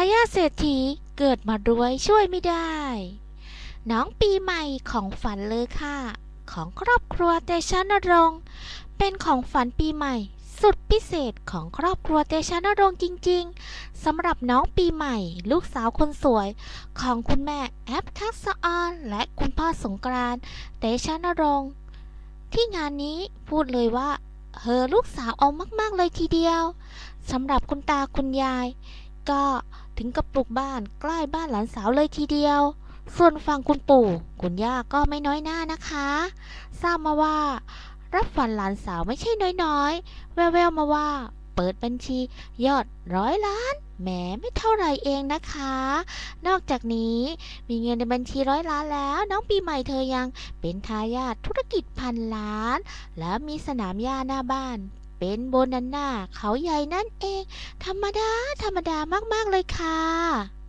ายาเศรษฐีเกิดมารวยช่วยไม่ได้ น้องปีใหม่ของฝันเลยค่ะ ของครอบครัวเตชะนรงค์เป็นของฝันปีใหม่สุดพิเศษของครอบครัวเตชะนรงค์จริง ๆสำหรับน้องปีใหม่ ลูกสาวคนสวย ของคุณแม่แอปทักษออนและคุณพ่อสงกรานเตชะนรงค์ที่งานนี้พูดเลยว่าเฮอลูกสาวเอามาก ๆ เลยทีเดียวสำหรับคุณตาคุณยาย ก็ถึงกับปลูกบ้านใกล้บ้านหลานสาวเลยทีเดียว ส่วนฝั่งคุณปู่ คุณย่าก็ไม่น้อยหน้านะคะ ทราบมาว่า รับฝันหลานสาวไม่ใช่น้อยๆ แววๆมาว่า เปิดบัญชียอดร้อยล้านแหมไม่เท่าไรเองนะคะ นอกจากนี้มีเงินในบัญชีร้อยล้านแล้ว น้องปีใหม่เธอยังเป็นทายาทธุรกิจพันล้าน แล้วมีสนามหญ้าหน้าบ้าน เป็นโบนันน่าเขาใหญ่นั่นเอง ธรรมดา ธรรมดามากๆเลยค่ะ